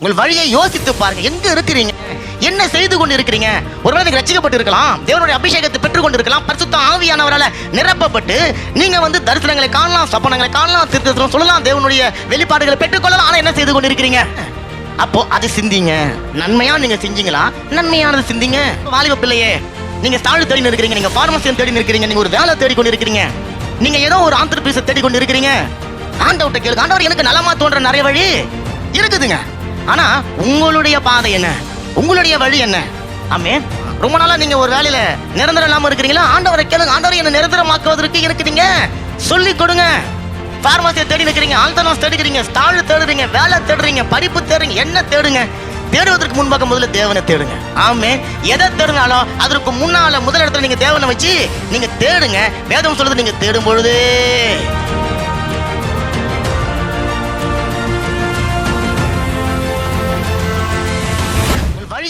உங்கள் வழியை யோசித்து பாருங்க. எங்க இருக்கிறீங்க? என்ன செய்து கொண்டு இருக்கிறீங்க ஒருவேளை நீங்க ரசிக்கப்பட்டு இருக்கலாம் தேவனுடைய அபிஷேகத்தை பெற்றுக் கொண்டு இருக்கலாம் பரிசுத்த ஆவியானவரால் நிரப்பப்பட்டு நீங்க வந்து தரிசனங்களை காணலாம் சப்பனங்களை காணலாம் திருத்தம் சொல்லலாம் தேவனுடைய வெளிப்பாடுகளை பெற்றுக்கொள்ளலாம் ஆனா என்ன செய்து கொண்டு இருக்கிறீங்க அப்போ அது சிந்திங்க. நன்மையா நீங்க செஞ்சீங்களா? நன்மையானது சிந்திங்க. வாலிப பிள்ளையே நீங்க தாழ் தேடி இருக்கிறீங்க நீங்க பார்மசியம் தேடி இருக்கிறீங்க நீங்க ஒரு வேலை தேடி கொண்டு இருக்கிறீங்க நீங்க ஏதோ ஒரு ஆந்திரபிரதேச தேடி கொண்டு இருக்கிறீங்க ஆண்டவர்கிட்ட கேளுங்க. ஆண்டவர் எனக்கு நலமா தோன்ற நிறைய வழி இருக்குதுங்க. ஆனா உங்களுடைய பாதை என்ன? உங்களுடைய வழி என்ன? ஆமே ரொம்ப நாளா நீங்க ஒரு வேலையில நிரந்தரம் இல்லாம இருக்கிறீங்களா? ஆண்டவரை கேளுங்க. ஆண்டவரை என்ன நிரந்தரமாக்குவதற்கு எனக்கு நீங்க சொல்லி கொடுங்க. பார்மசியை தேடி நிற்கிறீங்க. ஆல்தனாஸ் தேடுகிறீங்க. ஸ்டால் தேடுறீங்க. வேலை தேடுறீங்க. படிப்பு தேடுறீங்க. என்ன தேடுங்க? தேடுவதற்கு முன்பாக முதல்ல தேவனை தேடுங்க. ஆமே எதை தேடுனாலும் அதற்கு முன்னால முதல் இடத்துல நீங்க தேவனை வச்சு நீங்க தேடுங்க. வேதம் சொல்றது நீங்க தேடும் பொழுது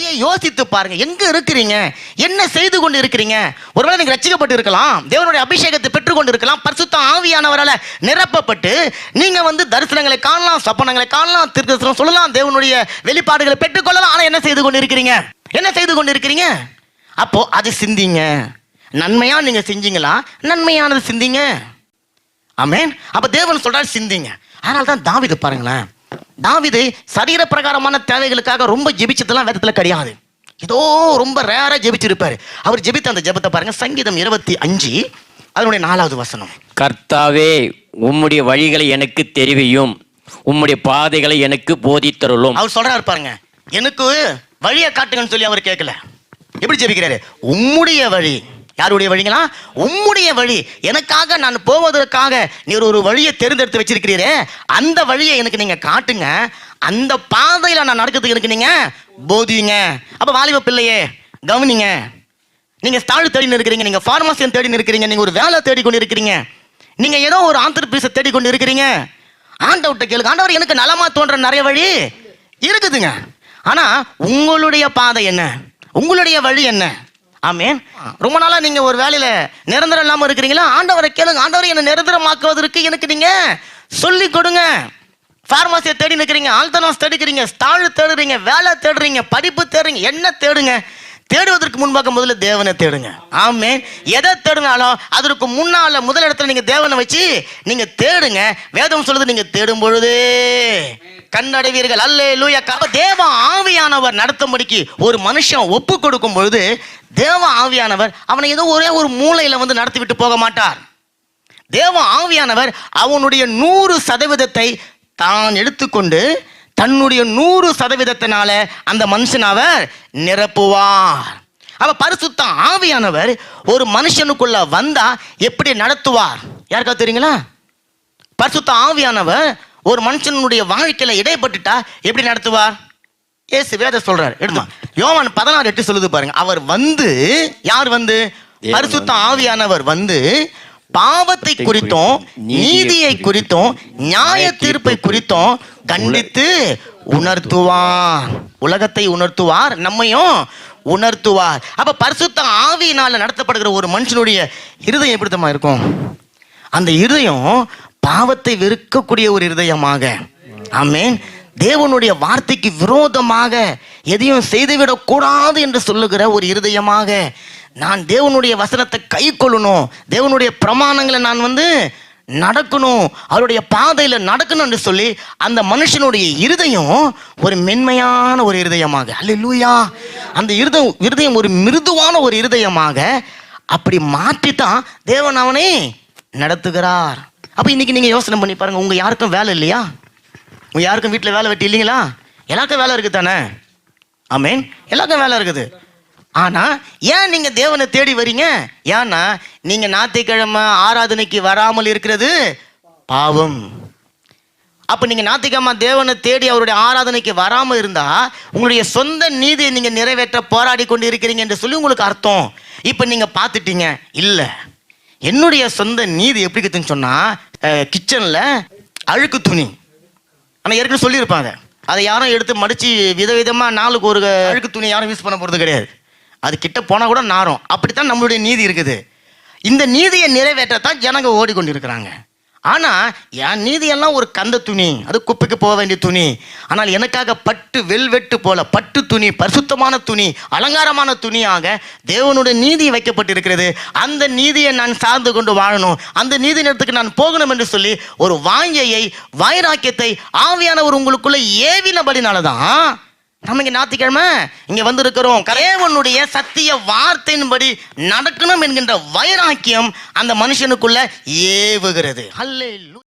உங்கள் யோசித்து பாருங்க. எங்க இருக்கிறீங்க? என்ன செய்து கொண்டு இருக்கிறீங்க ஒருவேளை நீங்க ரசிக்கப்பட்டு இருக்கலாம். தேவனுடைய அபிஷேகத்தை பெற்றுக் கொண்டு இருக்கலாம் பரிசுத்த ஆவியானவரால் நிரப்பப்பட்டு நீங்க வந்து தரிசனங்களை காணலாம் சப்பனங்களை காணலாம் திருத்தம் சொல்லலாம் தேவனுடைய வெளிப்பாடுகளை பெற்றுக்கொள்ளலாம் ஆனா என்ன செய்து கொண்டு இருக்கிறீங்க என்ன செய்து கொண்டு இருக்கிறீங்க அப்போ அது சிந்திங்க. நன்மையா நீங்க செஞ்சீங்களா? நன்மையானது சிந்திங்க. ஆமேன். அப்ப தேவன் சொல்றாரு சிந்திங்க. அதனால தான் தாவிது பாருங்களேன். தாவிது சரீர பிரகாரமான தேவைகளுக்காக ரொம்ப ஜெபிச்சதெல்லாம் வேதத்துல கிடையாது. ஏதோ ரொம்ப ரேரா ஜெபிச்சிருப்பாரு. அவர் ஜெபித்த அந்த ஜெபத்தை பாருங்க சங்கீதம் இருபத்தி அஞ்சு அதனுடைய நாலாவது வசனம். கர்த்தாவே உம்முடைய வழிகளை எனக்கு தெரிவியும். உம்முடைய பாதைகளை எனக்கு போதித்தருளும். அவர் சொல்றாரு பாருங்க எனக்கு வழியை காட்டுங்கன்னு சொல்லி அவர் கேட்கல. எப்படி ஜெபிக்கிறாரு? உம்முடைய வழி. யாருடைய வழிங்களா? உம்முடைய வழி. எனக்காக நான் போவதற்காக நீர் ஒரு வழியை தேர்ந்தெடுத்து வச்சிருக்கிறீரே. அந்த வழியை எனக்கு நீங்க காட்டுங்க. அந்த பாதையில நான் நடக்கிறதுக்கு எனக்கு நீங்க போதிங்க அப்ப வாலிப பிள்ளையே கவனிங்க. நீங்க ஸ்டால் தேடி இருக்கிறீங்க நீங்க ஃபார்மசியன் தேடி இருக்கிறீங்க நீங்க ஒரு வேலை தேடி கொண்டு இருக்கிறீங்க. நீங்க ஏதோ ஒரு ஆந்திரபிரதேச தேடி கொண்டு இருக்கிறீங்க. ஆண்டவர்கிட்ட கேளுங்க. ஆண்டவர் எனக்கு நலமா தோன்ற நிறைய வழி இருக்குதுங்க. ஆனா உங்களுடைய பாதை என்ன? உங்களுடைய வழி என்ன? ஆமென். ரொம்ப நாளா நீங்க ஒரு வேலையில நிரந்தரம் இல்லாம இருக்கிறீங்களா? ஆண்டவரை கேளுங்க. ஆண்டவரை என்ன நிரந்தரமாக்குவதற்கு எனக்கு நீங்க சொல்லி கொடுங்க. ஃபார்மசியை தேடி நிற்கிறீங்க ஆல்தனாஸ் தேடிக்கிறீங்க ஸ்டால் தேடுறீங்க வேலை தேடுறீங்க படிப்பு தேடுறீங்க என்ன தேடுங்க? தேடுவதற்கு முன்பாக முதல்ல தேவனை தேடுங்க. ஆமே எதை தேடினாலும் அதற்கு முன்னால முதல் இடத்துல நீங்க தேவனை வச்சு நீங்க தேடுங்க. வேதம் சொல்லுது நீங்க தேடும் பொழுது கண்ணடைவீர்கள். அல்லே லூயா அப்ப தேவ ஆவியானவர் நடத்தும்படிக்கு ஒரு மனுஷன் ஒப்பு கொடுக்கும் பொழுது தேவ ஆவியானவர் அவனை ஏதோ ஒரே ஒரு மூலையில வந்து நடத்திவிட்டு போக மாட்டார். தேவ ஆவியானவர் அவனுடைய நூறு சதவீதத்தை தான் எடுத்துக்கொண்டு தன்னுடைய நூறு சதவீதத்தினால அந்த மனுஷன் அவர் நிரப்புவார். அவ பரிசுத்த ஆவியானவர் ஒரு மனுஷனுக்குள்ள வந்தா எப்படி நடத்துவார்? யாருக்கா தெரியுங்களா? பரிசுத்த ஆவியானவர் ஒரு மனுஷனுடைய வாழ்க்கையில இடைப்பட்டுட்டா எப்படி நடத்துவார்? ஏசு வேத சொல்றாரு. எடுமா யோவான் பதினாறு எட்டு சொல்லுது பாருங்க. அவர் வந்து யார் வந்து? பரிசுத்த ஆவியானவர் வந்து பாவத்தை குறித்தும் நீதியை குறித்தும் நியாய தீர்ப்பை குறித்தும் கண்டித்து உணர்த்துவார். உலகத்தை உணர்த்துவார் நம்மையும் உணர்த்துவார். அப்ப பரிசுத்த ஆவியினால நடத்தப்படுகிற ஒரு மனுஷனுடைய இருதயம் எப்படித்தமா இருக்கும்? அந்த இருதயம் பாவத்தை வெறுக்கக்கூடிய ஒரு இருதயமாக. ஆமேன். தேவனுடைய வார்த்தைக்கு விரோதமாக எதையும் செய்துவிடக்கூடாது என்று சொல்லுகிற ஒரு இருதயமாக நான் தேவனுடைய வசனத்தை கை கொள்ளணும். தேவனுடைய பிரமாணங்களை நான் வந்து நடக்கணும். அவருடைய பாதையில் நடக்கணும் என்று சொல்லி அந்த மனுஷனுடைய இருதயம் ஒரு மென்மையான ஒரு இருதயமாக. அல்லேலூயா அந்த இருதயம் இருதயம் ஒரு மிருதுவான ஒரு இருதயமாக அப்படி மாற்றித்தான் தேவன் அவனை நடத்துகிறார். அப்போ இன்றைக்கி நீங்கள் யோசனை பண்ணி பாருங்கள் உங்கள் யாருக்கும் வேலை இல்லையா? உங்கள் யாருக்கும் வீட்டில் வேலை வெட்டி இல்லைங்களா? எல்லாருக்கும் வேலை இருக்குது தானே? ஆமீன். எல்லாருக்கும் வேலை இருக்குது. ஆனால் ஏன் நீங்கள் தேவனை தேடி வரீங்க? ஏன்னா நீங்கள் ஞாயிற்றுக்கிழமை ஆராதனைக்கு வராமல் இருக்கிறது பாவம். அப்போ நீங்கள் ஞாயிற்றுக்கிழமை தேவனை தேடி அவருடைய ஆராதனைக்கு வராமல் இருந்தால் உங்களுடைய சொந்த நீதியை நீங்கள் நிறைவேற்ற போராடி கொண்டு இருக்கிறீங்க என்று சொல்லி உங்களுக்கு அர்த்தம். இப்போ நீங்கள் பார்த்துட்டீங்க இல்லை. என்னுடைய சொந்த நீதி எப்படி இருக்குதுன்னு சொன்னால் கிச்சனில் அழுக்கு துணி. ஆனால் ஏற்கனவே சொல்லியிருப்பாங்க. அதை யாரும் எடுத்து மடித்து விதவிதமாக நாளுக்கு ஒரு அழுக்கு துணி யாரும் யூஸ் பண்ண போகிறது கிடையாது. அது கிட்ட போனால் கூட நாரும். அப்படித்தான் நம்மளுடைய நீதி இருக்குது. இந்த நீதியை நிறைவேற்றத்தான் ஜனங்க ஓடிக்கொண்டிருக்கிறாங்க. ஆனால் என் நீதியெல்லாம் ஒரு கந்த துணி. அது குப்பைக்கு போக வேண்டிய துணி. ஆனால் எனக்காக பட்டு வெல்வெட்டு போல பட்டு துணி பரிசுத்தமான துணி அலங்காரமான துணியாக தேவனுடைய நீதி வைக்கப்பட்டிருக்கிறது. அந்த நீதியை நான் சார்ந்து கொண்டு வாழணும். அந்த நீதி நேரத்துக்கு நான் போகணும் என்று சொல்லி ஒரு வாஞ்சையை வைராக்கியத்தை ஆவியானவர் உங்களுக்குள்ளே ஏவினபடினால தான் நம்ம இங்கே ஞாயிற்றுக்கிழமை இங்க வந்திருக்கிறோம். தேவனுடைய சத்திய வார்த்தையின்படி நடக்கணும் என்கின்ற வைராக்கியம் அந்த மனுஷனுக்குள்ள ஏவுகிறது. அல்லேலூயா